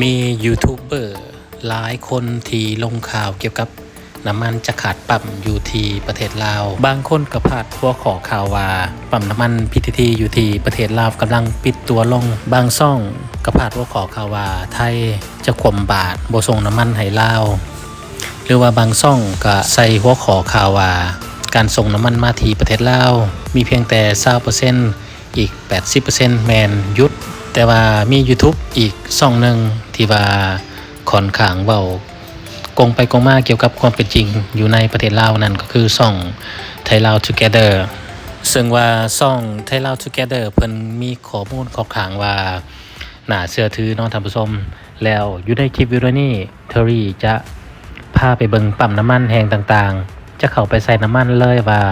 มียูทูบเบอร์หลายคนที่ลงข่าวเกี่ยวกับน้ำมันจะขาดปั๊มอยู่ที่ประเทศลาว บางคนก็พาดหัวขอข่าวว่าปั๊มน้ำมันพีทีทีอยู่ที่ประเทศลาวกำลังปิดตัวลง บางซ่องก็พาดหัวขอข่าวว่าไทยจะข่มบาทบ่ส่งน้ำมันให้ลาว หรือว่าบางซ่องก็ใส่หัวขอข่าวว่าการส่งน้ำมันมาที่ประเทศลาวมีเพียงแต่20%อีก 80%แมนยุด แต่ว่ามี YouTube อีกซ่องหนึ่งที่ว่าค่อนข้างเว้ากงไปกงมาเกี่ยวกับความเป็นจริง อยู่ในประเทศลาวนั่นก็คือซ่อง Thai Lao Together ซึ่งว่าซ่อง Thai Lao Together เพิ่นมีข้อมูลขอบขางว่าน่าเชื่อถือน้องท่านผู้ชมแล้วอยู่ในคลิปวิดีโอนี้เทอรี่จะพาไปเบิงปั๊มน้ำมันแห่งต่างๆ จะเข้าไปใส่น้ำมันเลยว่า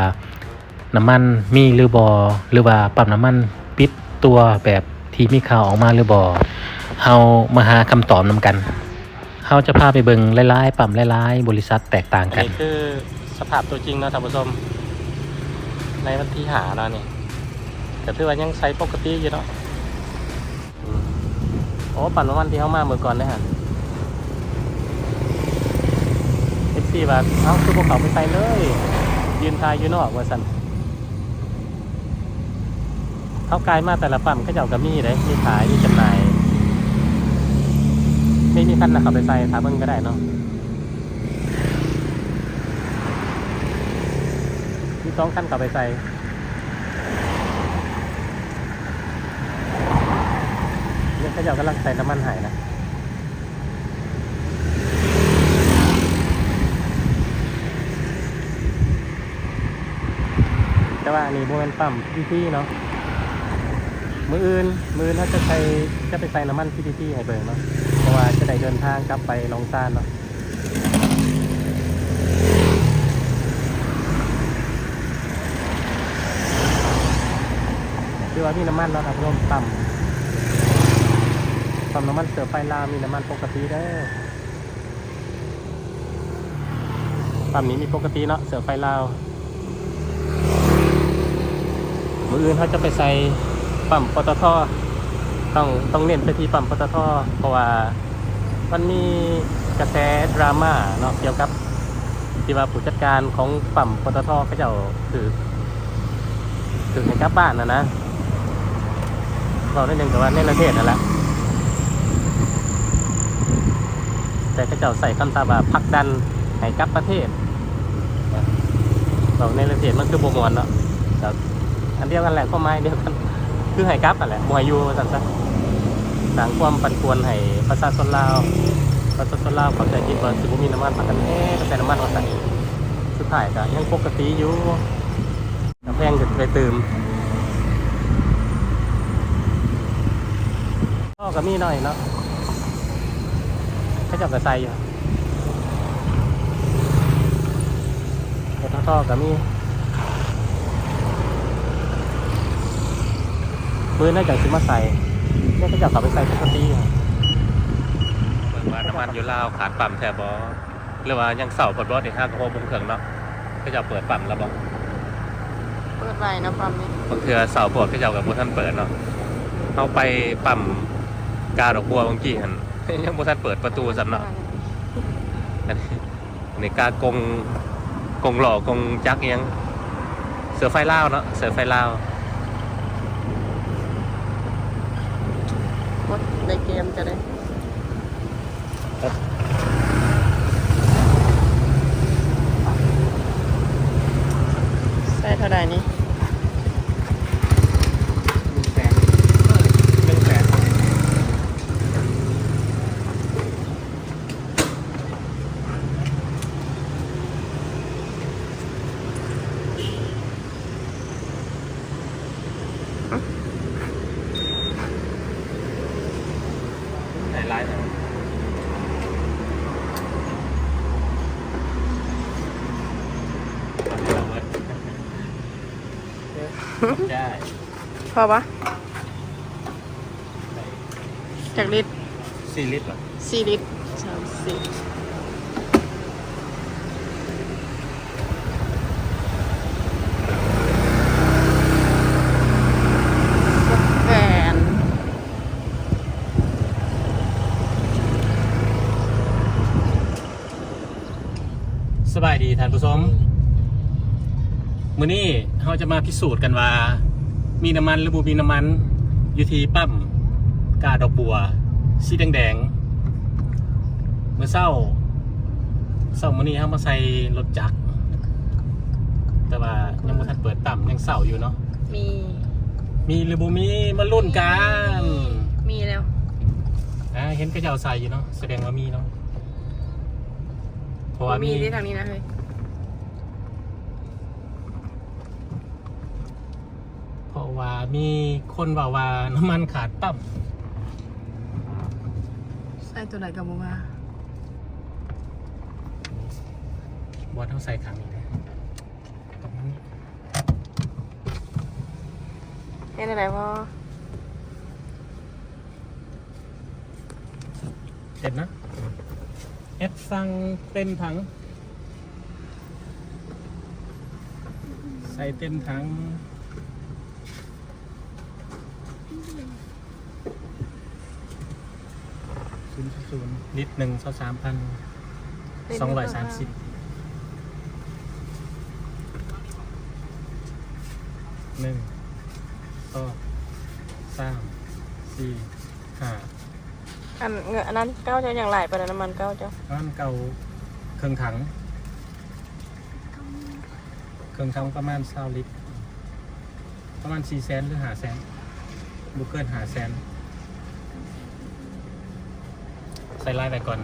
น้ำมันมีหรือบอหรือว่าปั๊มน้ำมันปิดตัวแบบ ที่มีข่าวออกมาหรือบอเฮามาหาคำตอบนำกัน เฮาจะพาไปเบิ่งหลายๆปั๊มหลายๆบริษัทแตกต่างกัน นี่คือสภาพตัวจริงเนาะท่านผู้ชม ในวันที่หาเนาะนี่แต่ถือว่ายังใช้ปกติอยู่เนาะอืมโอ้ปั่นน้ำมันที่เขามาเมื่อก่อนได้ฮะเอฟซีว่าเอ้าคือพวกเขาไปใส่เลย ยืนทายอยู่นอกว่าสัน เขากลายมาแต่ละปั๊มก็เจ้าก็มีเลยมีขายมีจำหน่ายไม่มีคันนะเขาไปใส่ถามเบิ่งก็ได้เนาะมีสองขั้นกลับไปใส่เนี่ยเขาเจ้ากำลังใส่น้ำมันหายนะแต่ว่าอันนี้โมเมนปั๊มพีทีเนาะ มืออื่น มืออื่นถ้าจะใช้จะไปใส่น้ำมันพีทีให้เบิ่งเนาะ เพราะว่าจะได้เดินทางกลับไปลองซานเนาะคือว่ามีน้ำมันเนาะครับร่วมต่ำต่ำน้ำมันเสือไฟลามีน้ำมันปกติเด้อปั๊มนี้มีปกติเนาะเสือไฟลาวมืออื่นเขาจะไปใส่ ปั๊มปตทต้องต้องเน้นไปที่ปั๊มปตทเพราะว่ามันมีกระแสดราม่าเนาะเกี่ยวกับที่ว่าผู้จัดการของปั๊มปตทเขาเจ้าถือถือในกลับบ้านนะนะเราได้หนึ่งกับว่าในประเทศนั่นแหละแต่ก็เจ้าใส่คำตาว่าผลักดันให้กลับประเทศเราในประเทศมันคือโบมวนเนาะอันเดียวกันแหละก็ไม้เดียวกัน คือให้กลับนั่นแหละมวยยูสันซะสร้างความปั่นป่วนให้ประชาชนลาวประชาชนลาวเข้าใจคิดว่าสิบุมีน้ำมันปักกันเอ๊ะกระแสน้ำมันว่าใส่สุดท้ายก็ยังปกติอยู่แต่แพงจะไปเตื่มก็ก็มีหน่อยเนาะก็จับกระใสอยู่แต่ท่อก็มี มือน่าจะซื้อมาใส่เนี่ยก็จับกลับไปใส่ปกติอยู่เหมือนว่าน้ำมันอยู่ลาวขาดปั๊มแถบบอหรือว่ายังเสาปลดบอสในห้างกระโปรงเครื่องเนาะก็จะเปิดปั๊มแล้วบอเปิดไว้นะปั๊มนี้บางเทือเสาปลดก็จะเอากับบุท่านเปิดเนาะเอาไปปั๊มกาดอกบัวบางกี้หันยังบุท่านเปิดประตูสำเนาะอันนี้อันนี้กากงกงหล่อกงจักเอียงเสือไฟล่าวเนาะเสือไฟล่าว กด ในเกมจะได้ใส่เท่าไหร่นี้ อปะจากลิตรสี่ลิตรเหรอสี่ลิตรสามสบนสบายดีท่านผู้ชมมือนี้เราจะมาพิสูจน์กันว่า มีน้ำมันหรือบ่มีน้ำมัน อยู่ที่ปั๊มกาดอกบัว สีแดงๆเมื่อเช้าเช้ามื้อนี้เฮามาใส่รถจักรแต่ว่ายังบ่ทันเปิดปั๊มยังเช้าอยู่เนาะมี มีหรือบ่มีมาลุ้นกันมีแล้วอ่าเห็นกระเจ้าใส่อยู่เนาะแสดงว่ามีเนาะเพราะว่ามีมีที่ทางนี้นะเฮ้ย เพราะ ว่ามีคนว่าว่าน้ำมันขาดปั๊มใส่ตัวไหนกับโมมาบอลต้องใส่ขังนี้เลยกับนี้เห็นอะไรพ่อเด็ดนะเอฟสั่งเต็มถัง ใส่เต็มถัง ศูนย์ศูนย์ลิตรหนึ่งสามพันสองร้อยสามสิบหนึ่งสองสามสี่ห้าอันเงนอันนั้นเก้าเจ้าอย่างไรไปแล้วน้ำมันเก้าเจ้าร้านเก่าเครื่องถัง เครื่องถังประมาณ20ลิตร ประมาณ4แสนหรือ5แสน บุเกิน5แสนใส่ลายไปก่อน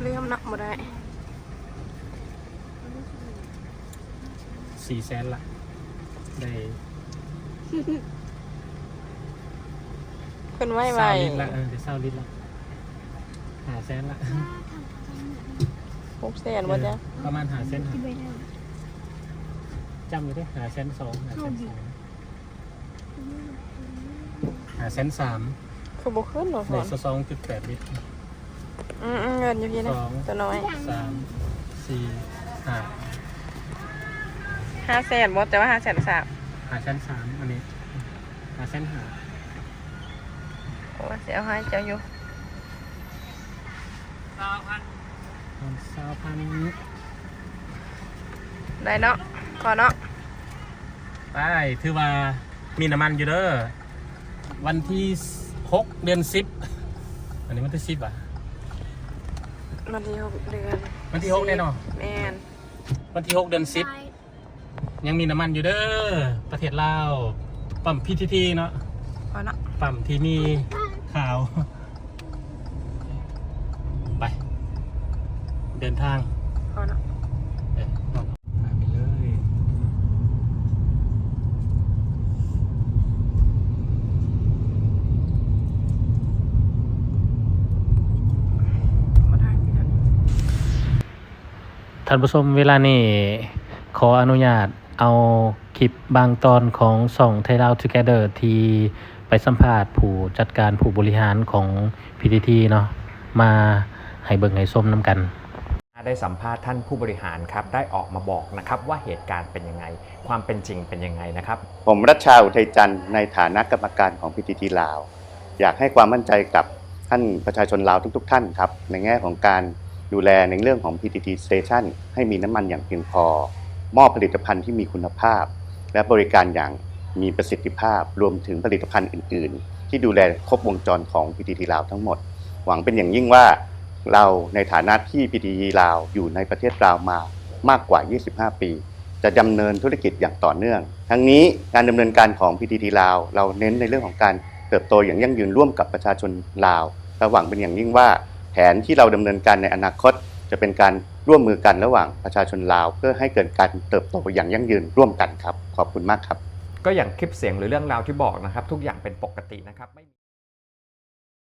เลื่อมนักบ่ได้4แสนละ ได้ขึ้นไว้ไว20ลิตรละเออได้20ลิตรละ5แสนละหกแสนบ่จ้ะประมาณ5แสนจำอยู่ดิ5แสน2 5แสน 2 5แสน3คือบ่ขึ้นหรอในพ่อสองจุดแปดลิตรอืมอืมเงินอยู่พี่นะสองตัวน้อยสามสี่ห้าห้าแสนบ่แต่ว่าห้าแสนสามหาชั้นสามอันนี้หาชั้นหาโอ้เสียหายเจ้าอยู่สามพันได้เนาะก่อนเนาะไปถือว่า มีน้ำมันอยู่เด้อวันที่หกเดือนสิบอันนี้วันที่สิบอะ วันที่หกเดือนวันที่หกแน่นอนแม่นวันที่หกเดือนสิบยังมีน้ำมันอยู่เด้อประเทศลาวปั๊มพีทีทีเนาะก่อนเนาะปั๊มที่มีข่าว ไป เดินทาง ก่อนเนาะ เอ้ยลองหาไปเลย บ่ได้ที่นั่น ท่านผู้ชมเวลานี้ขออนุญาตเอาคลิปบางตอนของส่องไทยลาว Together ที่ไปสัมภาษณ์ผู้จัดการผู้บริหารของ PTT เนาะมาให้เบิ่งให้ส้มน้ำกัน ได้สัมภาษณ์ท่านผู้บริหารครับ ได้ออกมาบอกนะครับว่าเหตุการณ์เป็นยังไง ความเป็นจริงเป็นยังไงนะครับ ผมรัชชาอุทัยจันทร์ในฐานะกรรมการของ PTT ลาว อยากให้ความมั่นใจกับท่านประชาชนลาวทุก ๆ ท่านครับ ในแง่ของการ ดูแลในเรื่องของ PTT Station ให้มีน้ำมันอย่างเพียงพอ มอบผลิตภัณฑ์ที่มีคุณภาพ และบริการอย่างมีประสิทธิภาพ รวมถึงผลิตภัณฑ์อื่น ๆ ที่ดูแลครบวงจรของ PTT ลาวทั้งหมด หวังเป็นอย่างยิ่งว่าเราในฐานะที่ PTT ลาวอยู่ในประเทศลาวมามากกว่า 25 ปี จะดำเนินธุรกิจอย่างต่อเนื่อง ทั้งนี้การดำเนินการของ PTT ลาว เราเน้นในเรื่องของการเติบโตอย่างยั่งยืนร่วมกับประชาชนลาวและหวังเป็นอย่างยิ่งว่า แผนที่เราดำเนินการในอนาคต จะเป็นการร่วมมือกันระหว่างประชาชนลาว เพื่อให้เกิดการเติบโตอย่างยั่งยืนร่วมกันครับ ขอบคุณมากครับ ก็อย่างคลิปเสียงหรือเรื่องราวที่บอกนะครับ ทุกอย่างเป็นปกตินะครับไม่